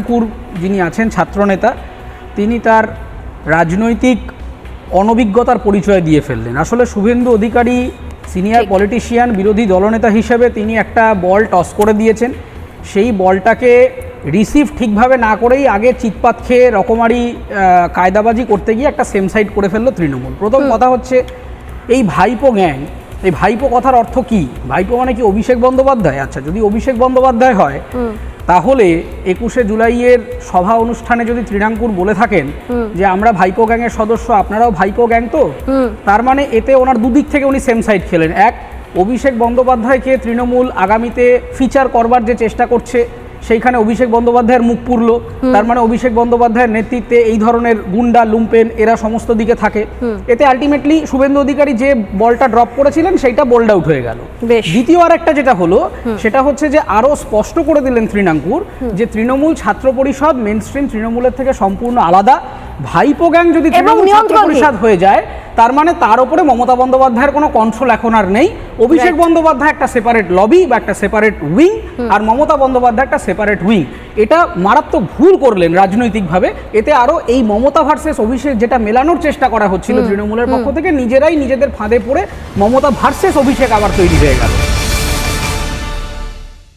তৃণাঙ্কুর যিনি আছেন ছাত্রনেতা তিনি তার রাজনৈতিক অনভিজ্ঞতার পরিচয় দিয়ে ফেললেন। আসলে শুভেন্দু অধিকারী সিনিয়র পলিটিশিয়ান বিরোধী দলনেতা হিসেবে তিনি একটা বল টস করে দিয়েছেন। সেই বলটাকে রিসিভ ঠিকভাবে না করেই আগে চিৎপাত খেয়ে রকমারি কায়দাবাজি করতে গিয়ে একটা সেম সাইড করে ফেলল তৃণমূল। প্রথম কথা হচ্ছে এই ভাইপো গ্যাং এই ভাইপো কথার অর্থ কি? ভাইপো মানে কি অভিষেক বন্দ্যোপাধ্যায়? আচ্ছা যদি অভিষেক বন্দ্যোপাধ্যায় হয় তাহলে একুশে জুলাইয়ের সভা অনুষ্ঠানে যদি ত্রিনাঙ্কুর বলে থাকেন যে আমরা ভাইপো গ্যাংয়ের সদস্য আপনারাও ভাইপো গ্যাং তো? তার মানে এতে ওনার দুদিক থেকে উনি সেম সাইড খেলেন। এক অভিষেক বন্দ্যোপাধ্যায়কে তৃণমূল আগামীতে ফিচার করবার যে চেষ্টা করছে সেইখানে অভিষেক বন্দ্যোপাধ্যায়ের মুখ পুরলো তার মানে অভিষেক বন্দ্যোপাধ্যায়ের নেতৃত্বে এই ধরনের গুন্ডা লুম্পেন এরা সমস্ত দিকে থাকে। এতে আলটিমেটলি শুভেন্দু অধিকারী যে বলটা ড্রপ করেছিলেন সেইটা বোল্ড আউট হয়ে গেল। দ্বিতীয় আর একটা যেটা হলো সেটা হচ্ছে যে আরও স্পষ্ট করে দিলেন তৃণাঙ্কুর যে তৃণমূল ছাত্র পরিষদ মেন স্ট্রিম তৃণমূলের থেকে সম্পূর্ণ আলাদা। ভাইপো গ্যাং যদি তৃণমূল ছাত্র পরিষদ হয়ে যায় তার মানে তার উপরে মমতা বন্দ্যোপাধ্যায়ের কোনো কন্ট্রোল এখন আর নেই। অভিষেক বন্দ্যোপাধ্যায় একটা সেপারেট লবি বা একটা সেপারেট উইং আর মমতা বন্দ্যোপাধ্যায় একটা সেপারেট উইং এটা মারাত্মক ভুল করলেন রাজনৈতিকভাবে। এতে আরও এই মমতা ভার্সেস অভিষেক যেটা মেলানোর চেষ্টা করা হচ্ছিল তৃণমূলের পক্ষ থেকে নিজেরাই নিজেদের ফাঁদে পড়ে মমতা ভার্সেস অভিষেক আবার তৈরি হয়ে গেল।